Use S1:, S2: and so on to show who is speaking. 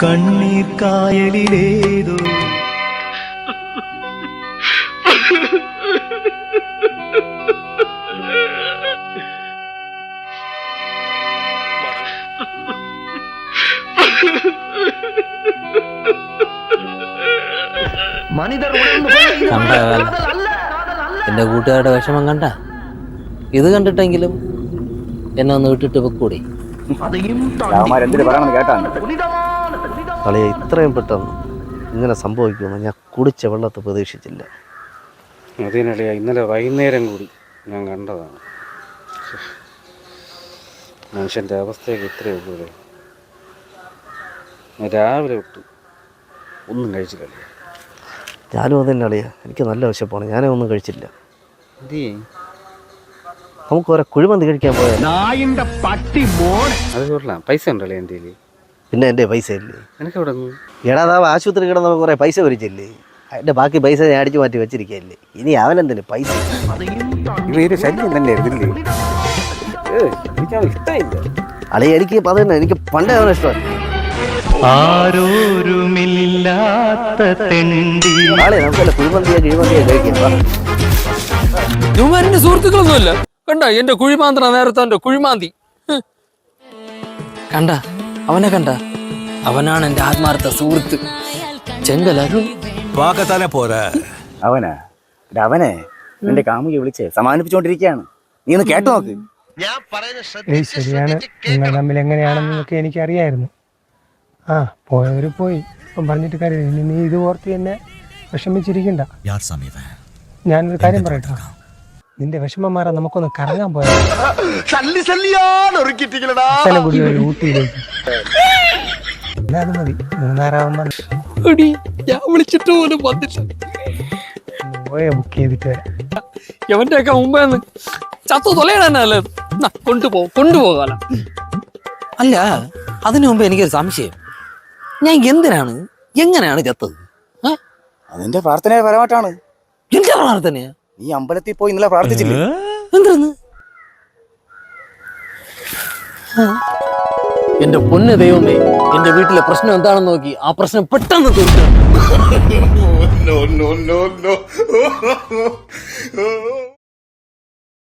S1: കണ്ണീർ കായലിലേതോ?
S2: എന്റെ കൂട്ടുകാരുടെ വിഷമം കണ്ട? ഇത് കണ്ടിട്ടെങ്കിലും എന്നെ ഒന്ന് വിട്ടിട്ട് വെക്കൂടി
S3: അതെയും
S4: കളിയെ ഇത്രയും പെട്ടെന്ന് ഇങ്ങനെ സംഭവിക്കുമെന്ന് ഞാൻ കുടിച്ച വെള്ളത്തെ പ്രതീക്ഷിച്ചില്ല.
S5: അതിനിടയാ ഇന്നലെ വൈകുന്നേരം കൂടി ഞാൻ കണ്ടതാണ്. മനുഷ്യന്റെ അവസ്ഥയൊക്കെ ഇത്രയേ ഉള്ളൂ രാവിലെ വിട്ടു ഒന്നും കഴിച്ചില്ല
S4: ഞാനും അത് തന്നെ അളിയാ. എനിക്ക് നല്ല വിശപ്പാണ്. ഞാനേ ഒന്നും കഴിച്ചില്ല. നമുക്ക് ഓരോ കുഴിമന്തി കഴിക്കാൻ പോയാൽ
S5: പട്ടി മോനെ പൈസ ഉണ്ടല്ലേ എന്തേലും
S4: പിന്നെ എന്റെ പൈസ ഇല്ലേ? എടാ അതാ ആശുപത്രി കിടന്ന് കുറേ പൈസ വരിച്ചില്ലേ അതിന്റെ ബാക്കി പൈസ ഞാൻ അടിച്ചു മാറ്റി വെച്ചിരിക്കല്ലേ ഇനി അവൻ അവനെന്തിന് പൈസ?
S5: ഇവർ എനിക്ക് ഇഷ്ടമില്ല.
S4: അളി എനിക്ക് പറയുന്നത് എനിക്ക് പണ്ടേ അവനെ ഇഷ്ടമല്ല.
S1: ആരോരുമില്ലാത്ത
S2: കണ്ട എന്റെ കുഴിമാന്തണ നേരത്തെ കുഴിമാന്തി. കണ്ട? അവനെ കണ്ട. അവനാണ് എന്റെ ആത്മാർത്ഥ സുഹൃത്ത്. ചെങ്കൽ അരുൺ.
S6: പോരാ.
S5: അവനാ? എടാ, അവനെ നിന്റെ കാമുകി വിളിച്ചേ സമാനിപ്പിച്ചോണ്ടിരിക്കുകയാണ് നീ ഒന്ന് കേട്ടു നോക്ക്.
S7: ഏയ് ശരിയാണ്. നിങ്ങൾ തമ്മിൽ എങ്ങനെയാണെന്നൊക്കെ എനിക്ക് അറിയായിരുന്നു ആ പോയവര് പോയി. ഇപ്പം പറഞ്ഞിട്ട് കാര്യമില്ല. ഇനി നീ ഇത് ഓർത്ത് തന്നെ വിഷമിച്ചിരിക്കണ്ട. ഞാനൊരു കാര്യം പറയട്ടോ? നിന്റെ വിഷമം മാറാൻ നമുക്കൊന്ന് കറങ്ങാൻ പോയാലും? കൂടി ഒരു മതി
S2: ഞാൻ വിളിച്ചിട്ട് ചത്തു തൊലയിടാനല്ലേ? കൊണ്ടുപോ കൊണ്ടുപോകാല. അല്ല അതിനു മുമ്പ് എനിക്കൊരു സംശയം. ഞാൻ എന്തിനാണ് എങ്ങനെയാണ് ചത്തത്?
S5: അതിന്റെ പ്രാർത്ഥനയെ പരമായിട്ടാണ്
S2: എന്റെ പ്രാർത്ഥനയാ?
S5: നീ അമ്പലത്തിൽ പോയി ഇന്നലെ പ്രാർത്ഥിച്ചില്ലേ?
S2: എന്റെ പൊന്ന് ദൈവമേ എന്റെ വീട്ടിലെ പ്രശ്നം എന്താണെന്ന് നോക്കി ആ പ്രശ്നം പെട്ടെന്ന് തീർക്കാം.
S6: No, no, no, no.